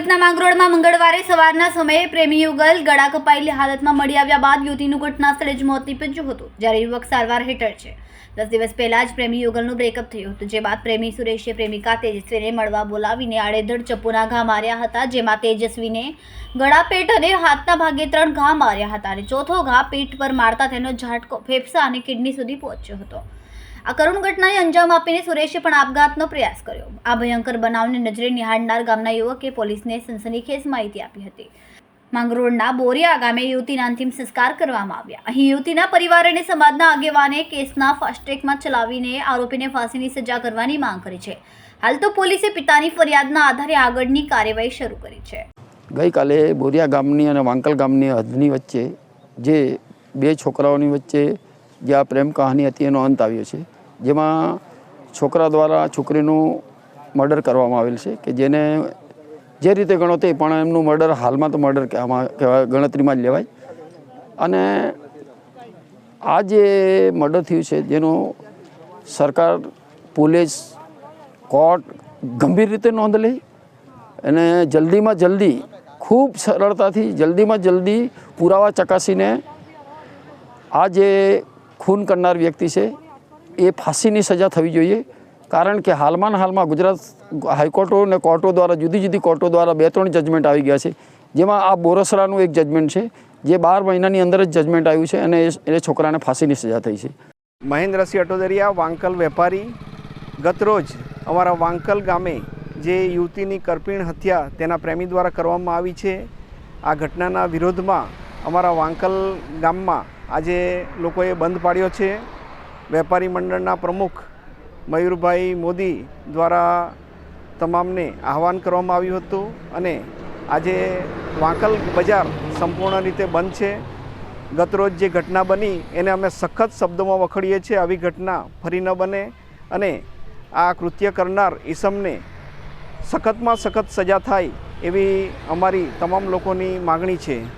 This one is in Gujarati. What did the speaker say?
સુરતના માંગરોળમાં મંગળવારે સવારના સમયે પ્રેમી યુગલ ગળા કપાયેલી હાલતમાં મળી આવ્યા બાદ યુવતીનું ઘટના સ્થળે જ મોત નીપજ્યું હતું, જ્યારે યુવક સારવાર હેઠળ છે. દસ દિવસ પહેલા જ પ્રેમી યુગલનું બ્રેકઅપ થયું હતું, જે બાદ પ્રેમી સુરેશે પ્રેમિકા તેજસ્વીને મળવા બોલાવીને આડેધડ ચપ્પુના ઘા માર્યા હતા, જેમાં તેજસ્વીને ગળા પેટ અને હાથના ભાગે ત્રણ ઘા માર્યા હતા અને ચોથો ઘા પેટ પર મારતા તેનો ઝાટકો, ફેફસા અને કિડની સુધી પહોંચ્યો હતો. આ કરુણ ઘટનાને અંજામ આપીને સુરેશે પણ આપઘાતનો પ્રયાસ કર્યો. આ ભયંકર બનાવને નજરે નિહાળનાર ગામના યુવકે પોલીસને સનસનીખેજ માહિતી આપી હતી. માંગરોળના બોરિયા ગામે યુવતીના અંતિમ સંસ્કાર કરવામાં આવ્યા. અહીં યુવતીના પરિવાર અને સમાજના આગેવાને કેસના ફાસ્ટ્રેકમાં ચલાવીને આરોપીને ફાંસીની સજા કરવાની માંગ કરી છે. હાલ તો પોલીસે પિતાની ફરિયાદના આધારે આગળની કાર્યવાહી શરૂ કરી છે. ગઈકાલે બોરિયા ગામની અને વાંકલ ગામની હદની વચ્ચે જે બે છોકરાઓની વચ્ચે જે આ પ્રેમ કહાની હતી એનો અંત આવ્યો છે. જેમાં છોકરા દ્વારા છોકરીનું મર્ડર કરવામાં આવેલ છે કે જેને જે રીતે ગણો તે પણ એમનું મર્ડર હાલમાં તો મર્ડર કહેવામાં કહેવાય, ગણતરીમાં જ લેવાય. અને આ જે મર્ડર થયું છે જેનો સરકાર, પોલીસ, કોર્ટ ગંભીર રીતે નોંધ લે અને જલ્દીમાં જલ્દી, ખૂબ સરળતાથી જલ્દીમાં જલ્દી પુરાવા ચકાસીને આ જે ખૂન કરનાર વ્યક્તિ છે, એ ફાંસીની સજા થવી જોઈએ. કારણ કે હાલમાં હાલમાં ગુજરાત હાઈકોર્ટો અને કોર્ટો દ્વારા, જુદી જુદી કોર્ટો દ્વારા બે ત્રણ જજમેન્ટ આવી ગયા છે. જેમાં આ બોરસરાનું એક જજમેન્ટ છે, જે બાર મહિનાની અંદર જ જજમેન્ટ આવ્યું છે અને એ છોકરાને ફાંસીની સજા થઈ છે. મહેન્દ્રસિંહ અટોદરિયા, વાંકલ વેપારી, ગતરોજ અમારા વાંકલ ગામે જે યુવતીની કરપીણ હત્યા તેના પ્રેમી દ્વારા કરવામાં આવી છે, આ ઘટનાના વિરોધમાં અમારા વાંકલ ગામમાં આજે લોકોએ બંધ પાડ્યો છે. વેપારી મંડળના પ્રમુખ મયુરભાઈ મોદી દ્વારા તમામને આહવાન કરવામાં આવ્યું હતું અને આજે વાંકલ બજાર સંપૂર્ણ રીતે બંધ છે. ગતરોજ જે ઘટના બની એને અમે સખત શબ્દોમાં વખોડીએ છીએ. આવી ઘટના ફરી ન બને અને આ કૃત્ય કરનાર ઈસમને સખતમાં સખત સજા થાય એવી અમારી તમામ લોકોની માગણી છે.